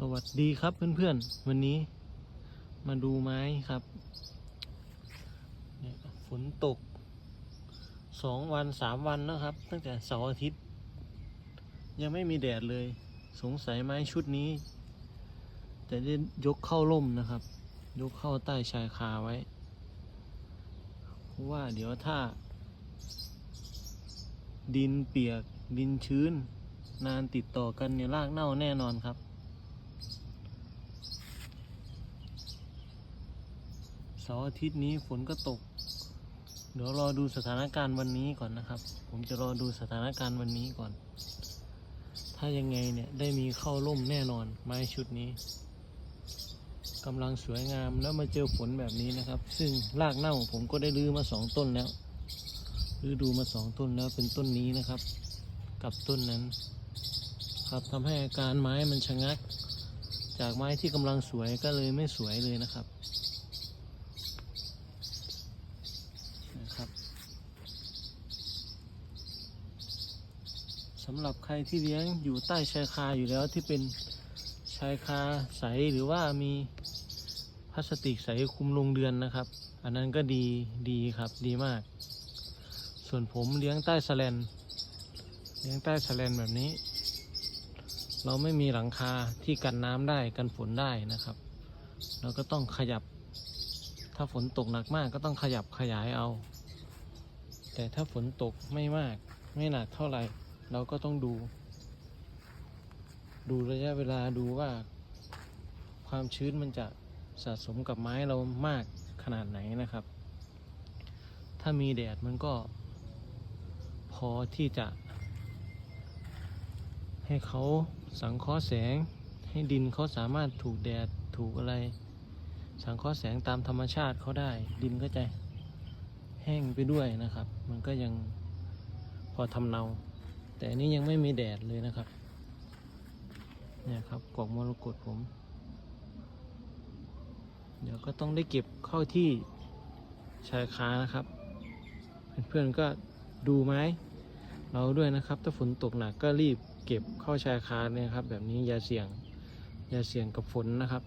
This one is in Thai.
สวัสดีครับเพื่อนๆ วันนี้มาดูไม้ครับฝนตกสองวันสามวันแล้วครับ ตั้งแต่เสาร์อาทิตย์ ยังไม่มีแดดเลย สงสัยไม้ชุดนี้ จะได้ยกเข้าร่มนะครับ ยกเข้าใต้ชายคาไว้เพราะว่าเดี๋ยวถ้า ดินเปียกดินชื้น นานติดต่อกันเนี่ยรากเน่าแน่นอนครับ เสาร์อาทิตย์นี้ฝนก็ตก เดี๋ยวรอดูสถานการณ์วันนี้ก่อนนะครับ ผมจะรอดูสถานการณ์วันนี้ก่อน ถ้ายังไงเนี่ยได้มีเข้าร่มแน่นอนไม้ชุดนี้กำลังสวยงามแล้วมาเจอฝนแบบนี้นะครับ ซึ่งรากเน่าผมก็ได้รื้อมาสองต้นแล้วรื้อดูมาสองต้นแล้วเป็นต้นนี้นะครับ กับต้นนั้น ครับทำให้อาการไม้มันชะงัก จากไม้ที่กำลังสวยก็เลยไม่สวยเลยนะครับ นะครับสำหรับใครที่เลี้ยงอยู่ใต้ชายคาอยู่แล้วที่เป็นชายคาใสหรือว่ามีพลาสติกใสคุมโรงเรือนนะครับ อันนั้นก็ดีดีครับดีมาก ส่วนผมเลี้ยงใต้สแลนเลี้ยงใต้สแลนแบบนี้ เราไม่มีหลังคาที่กันน้ำได้กันฝนได้นะครับ เราก็ต้องขยับ ถ้าฝนตกหนักมากก็ต้องขยับขยายเอา แต่ถ้าฝนตกไม่มาก ไม่หนักเท่าไหร่ เราก็ต้องดู ดูระยะเวลาดูว่า ความชื้นมันจะสะสมกับไม้เรามากขนาดไหนนะครับ ถ้ามีแดดมันก็ พอที่จะ ให้เขาสังเคราะห์แสง ให้ดินเขาสามารถถูกแดดถูกอะไร สังเคราะห์แสงตามธรรมชาติเขาได้ ดินก็จะ แห้งไปด้วยนะครับ มันก็ยังพอทำเนา แต่อันนี้ยังไม่มีแดดเลยนะครับ เนี่ยครับกอกมรกตผม เดี๋ยวก็ต้องได้เก็บเข้าที่ชายคานะครับ เพื่อนๆก็ดูไม้เราด้วยนะครับ ถ้าฝนตกหนักก็รีบเก็บเข้าชายคาเนี่ยครับ แบบนี้อย่าเสี่ยงอย่าเสี่ยงกับฝนนะครับ